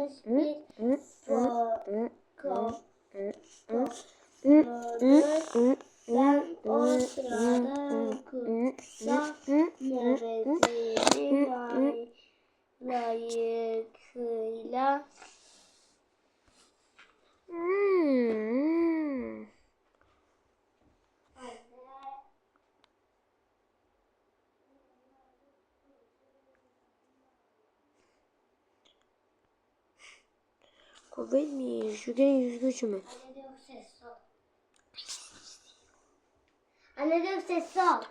bir spor Ben o sırada kutsa nöbetimi lay- layıkıyla Hmm. Kuvvet mi? Jügenin yüz gücü mü? Anne diyor ses sol.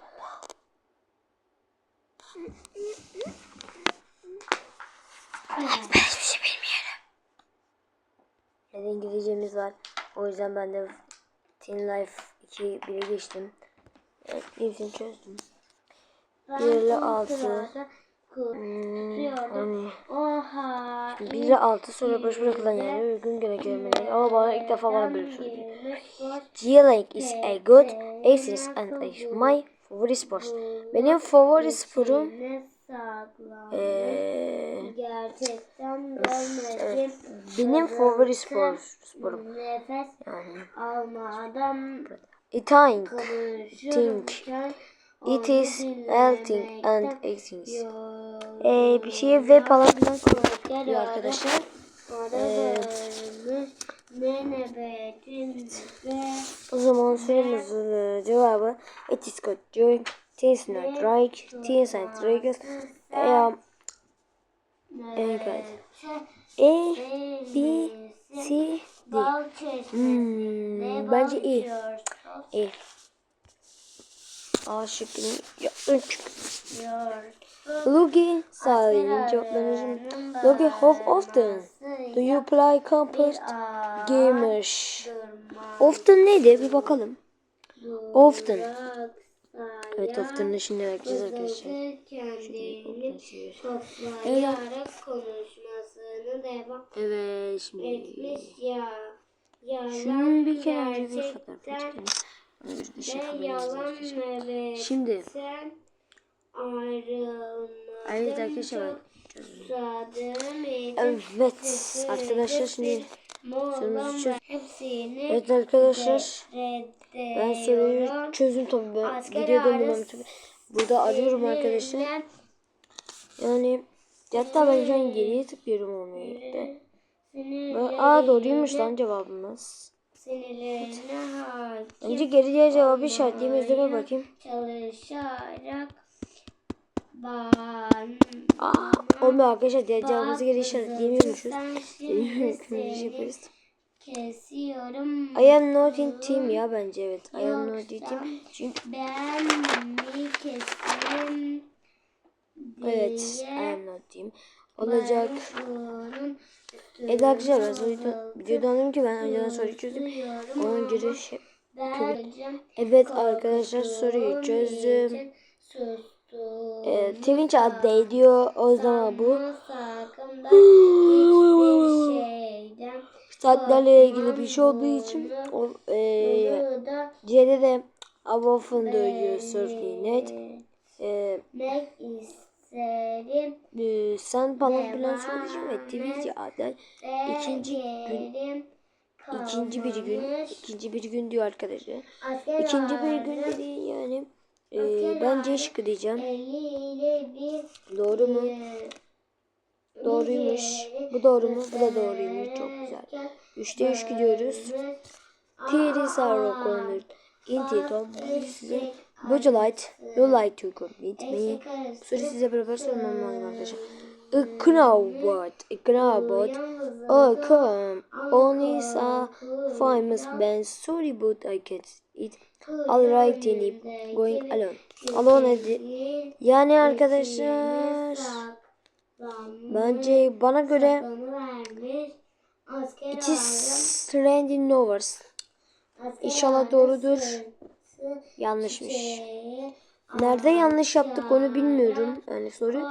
Ben hiçbir şey bilmiyorum. Neden İngilizcemiz var. O yüzden ben de Teen Life 2 1'e geçtim. Evet, hepsini çözdüm. 1 ile 6 tutuyordu. Hmm, yani, Oha. Biri altı sonra boş bırakılan yerlere uygun göre görmeleri. Ama bana ilk defa bana böyle söylüyor. Geoling is a good exercise and is my favorite sport. Benim favori sporum ee, evet, benim favori spor, sporum. Nefes yani. alma adam. Eating. Think it is melting and. Yok. Ee, bir şeye web koyuyor orada. arkadaşlar. Ve O zaman sorumuzun e, cevabı it is good doing things not right things and right um, evet. E B C D Hmm, bence içiyorsun. E A şıkkını. Yiyorsun. Lugi sağlayın cevaplarınızı. Lugi how often do you play compost gamers? Often neydi bir bakalım. Often. Evet often'ı şimdi bakacağız arkadaşlar. Kendini Evet. Evet şimdi. Şunun bir kenarı bir Onu de şey evet. Şimdi. Sen ayrılmadın. Evet arkadaşlar Evet arkadaşlar şimdi sorumuzu çöz. Evet arkadaşlar ben soruyu çözdüm tabii ben videoda bulmam tabii. Burada arıyorum arkadaşlar. Yani hatta ben şu an geriye tıklıyorum sinirlerine- Aa doğruymuş lan cevabımız. Sinirlerine hakim Önce geriye cevabı işaretleyeyim bakayım. çalışarak ben Aa, olmuyor arkadaşlar diğer cevabımızı geri işaretleyemiyormuşuz. Seni yaparız. kesiyorum. I am not in team ya bence evet. I am not in team. Çünkü Ben mi kestim evet I am not team. Olacak. Evet arkadaşlar ben soruyu videoda anladım ki ben önceden soruyu çözdüm. Onun ben Evet arkadaşlar soruyu çözdüm. Ee, Twitch adlı ediyor. O zaman bu saatlerle ilgili bir şey olduğu için o, e, C'de de how often do you surf the net? E, mek isterim. e, sen filan söyleyeceğim ve Twitch adlı İkinci gün- ikinci bir gün ikinci bir gün diyor arkadaşlar. İkinci bir gün ağrı dediği yani e, ben C şıkkı diyeceğim. Doğru mu? e, Doğruymuş. Bu doğru mu? Bu da doğruymuş. Çok güzel. Üçte üç gidiyoruz. Theory Sarro Corner. Inti Tom. Size Would you like, you like to come with me? Bu soruyu size beraber sormam lazım arkadaşlar. Knowbot. Knowbot. Oh come. Only a famous band. Sorry but I can't. It alright Jenny. Going alone. Alone edi. Yani arkadaşlar. Bence bana göre it is trending novels. İnşallah doğrudur. Yanlışmış. Nerede yanlış yaptık onu bilmiyorum. Yani soru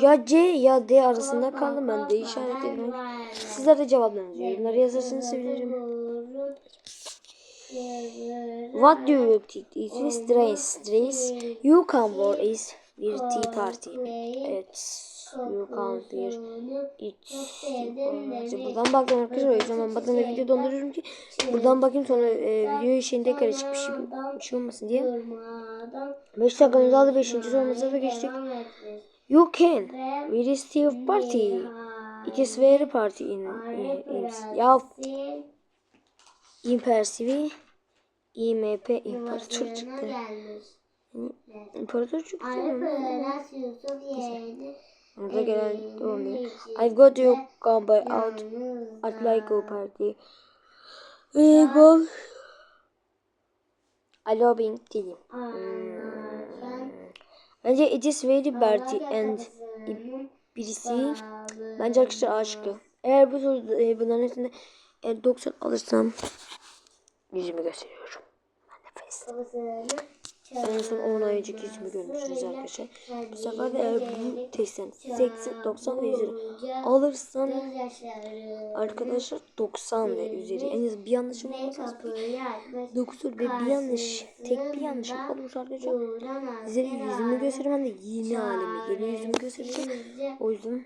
ya C ya D arasında kaldım ben de işaretledim. Sizler de cevaplarınızı yorumlara yazarsanız sevinirim. What do you think is this dress? Dress you can wear is bir tea party. Evet İt. çok sevdim İşte buradan baktım arkadaşlar o yüzden ben bazen de video donduruyorum ki buradan bakayım sonra e, video şeyinde çıkıp bir şey, bir şey olmasın diye. Durmadan 5 dakikamız aldı 5. sorumuza da geçtik. You can. We Steve party. It is very party in, in, in ya impersivi IMP imparator çıktı. İmparator çıktı. Arı Prens Yusuf yeğeni Orada gelen olmuyor. I've got you come by out at like go party. We go. I love being team. ağlarken Bence it is very party and birisi bence arkadaşlar aşkı. Eğer bu soruda e, bunların hepsinde eğer 90 alırsam yüzümü gösteriyorum. Ben kafasını En son 10 ay önceki yüzümü görmüşsünüz arkadaşlar. Bu sefer de eğer bu testten 80, 90 ve üzeri Gözyaşları arkadaşlar 90 ve üzeri en az bir yanlışım olmaz. kapıyı açmış. 9 ve bir yanlış. Tek bir yanlışım olursa arkadaşlar size yüzümü göstermem de yeni halimi, yeni yüzümü göstereceğim. O yüzden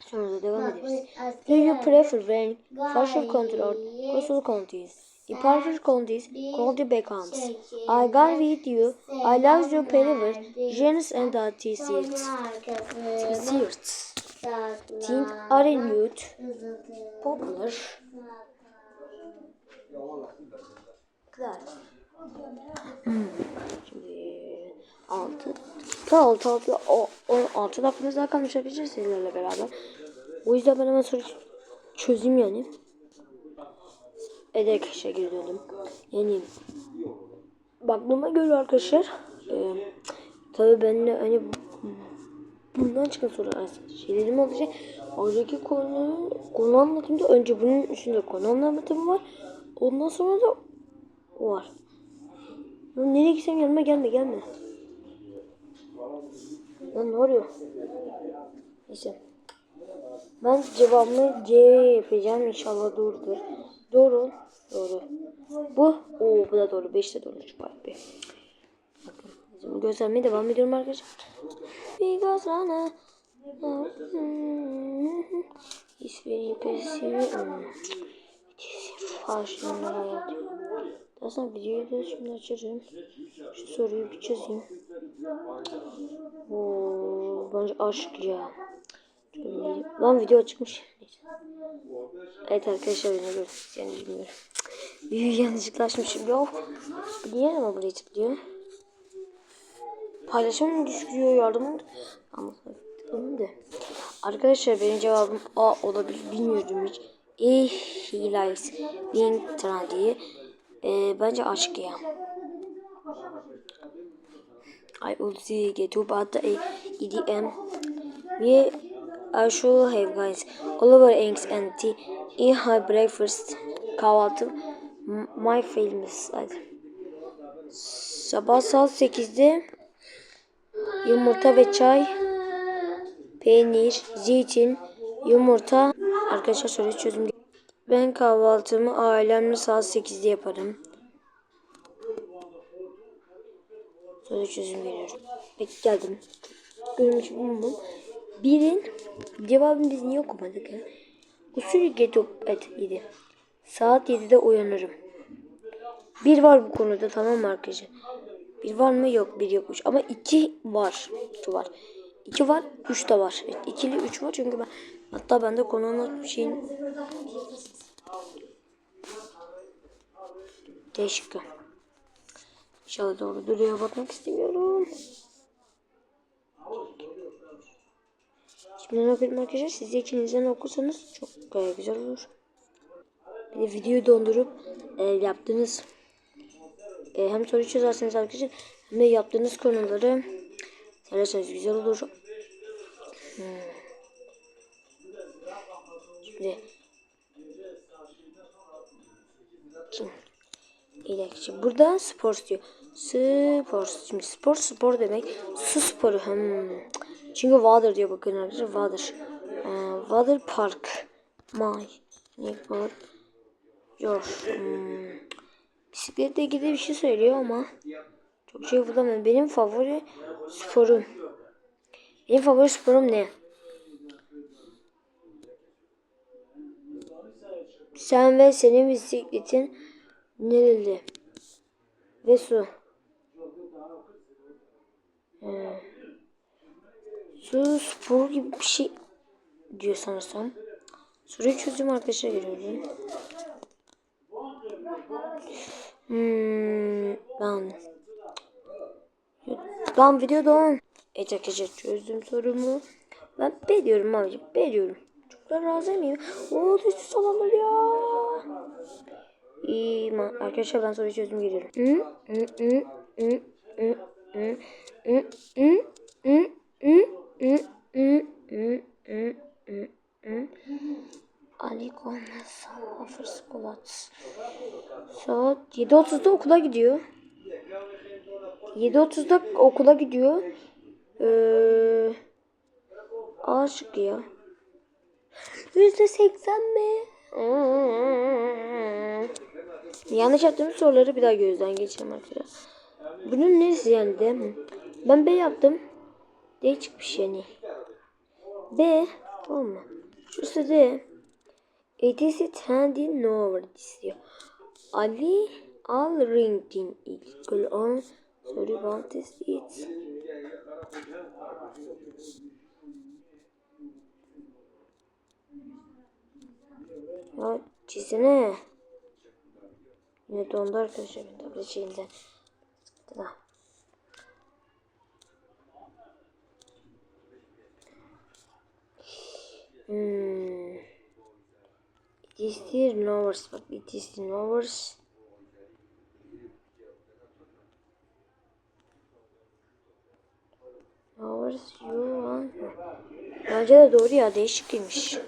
sonra da devam ederiz. Do you prefer wearing facial contour or coastal contours? Partial contours, contour becomes. I got with you. I love your peliver, jeans and the t-shirts. T-shirts. Think are nude, popular. Güzel. Hmm. Şimdi 6 6 6 o 6 dakikamız daha arkadaşlar sizlerle beraber. O yüzden ben hemen soru çözeyim yani. Evet arkadaşlar geri döndüm. Yani baktığıma göre arkadaşlar e, tabii ben de hani bundan çıkan sorular şeylerim olacak. Oradaki konu konu anlatımda önce bunun üstünde konu anlatımı var. Ondan sonra da var. Lan nereye gitsem yanıma gelme gelme. Lan ne oluyor? Neyse. Ben cevabımı C yapacağım inşallah doğrudur. Doğru. Doğru. Bu. Oo bu da doğru. 5 de doğru. Vay be. Bakın. Şimdi devam ediyorum arkadaşlar. Because Rana. İsveç'in pesivi. Faşinler hayatı. Daha sonra videoyu da şimdi açacağım. Şu soruyu bir çözeyim. Oo, bence aşk ya. Lan video çıkmış. Evet arkadaşlar beni görüyorsunuz yani bilmiyorum. Bir yanlışlıkla açmışım. Yok. Niye ama buraya tıklıyor? Paylaşım mı düşüyor yardım Ama tıkladım da. Arkadaşlar benim cevabım A olabilir. Bilmiyordum hiç. E he likes being trendy. Ee, bence aşk ya. I also get to about the EDM. We I have guys all over eggs and tea. Eat high breakfast. Kahvaltı. My famous. Hadi. Sabah saat 8'de yumurta ve çay, peynir, zeytin, yumurta. Arkadaşlar soruyu çözüm. Ben kahvaltımı ailemle saat 8'de yaparım. Soru çözüm geliyorum. Peki geldim. Görmüş bulundum. Birin cevabını biz niye okumadık ya? Usulü get up at 7. Saat 7'de uyanırım. Bir var bu konuda tamam mı arkadaşlar? Bir var mı? Yok. Bir yokmuş. Ama iki var. İki var. İki var. Üç de var. Evet, üç var. Çünkü ben hatta bende konunun şeyin Değişik. İnşallah doğru duruyor. Bakmak istemiyorum. Ne okuyayım arkadaşlar? Siz de ikinizden okursanız çok e, güzel olur. Bir de videoyu dondurup e, yaptığınız e, hem soru çözersiniz arkadaşlar hem de yaptığınız konuları söylerseniz güzel olur. Hmm. Şimdi dakika. Şimdi burada spor diyor. Spor. Şimdi spor spor demek. Su sporu. Hmm. Çünkü vardır diye bakın arkadaşlar. Vardır. Ee, vardır Park. My. Neighbor. Your. Hmm. Bisikletle ilgili bir şey söylüyor ama çok şey bulamıyorum. Benim favori sporum. Benim favori sporum ne? Sen ve senin bisikletin nereli? Ve su. Hmm su spor gibi bir şey diyor sanırsam. Soruyu çözüm arkadaşlar geliyorum. Hmm, ben ben videoda on. Evet arkadaşlar çözdüm sorumu. Ben B diyorum abicim. Çok da razı mıyım? Oo düştü salamlar ya. İyi arkadaşlar ben soruyu çözdüm geliyorum. Hı, hı, hı, hı, hı, hı, hı, hı, hı, hı, hı, hı, hı, hı, hı, hı. Ali Gomez Hafır Squats. Saat 7.30'da okula gidiyor. 7.30'da okula gidiyor. Ee, A şıkkı ya. %80 mi? Hmm. Yanlış yaptığım soruları bir daha gözden geçireyim arkadaşlar. Bunun neresi yani? Ben B yaptım. Değişik bir şey yani. Ve olma. Şurası da It is trending nowadays diyor. Ali all ringing equal on sorry about this it. Ya çizine. Yine dondu arkadaşlar. Tablet şeyinden. Tamam. BTC Lovers bak BTC Lovers. Lovers you want. Bence de doğru ya değişik değişikmiş.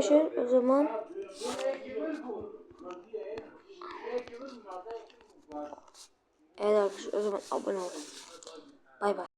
Arkadaşlar o zaman Evet arkadaşlar o zaman abone olun. Bay bay.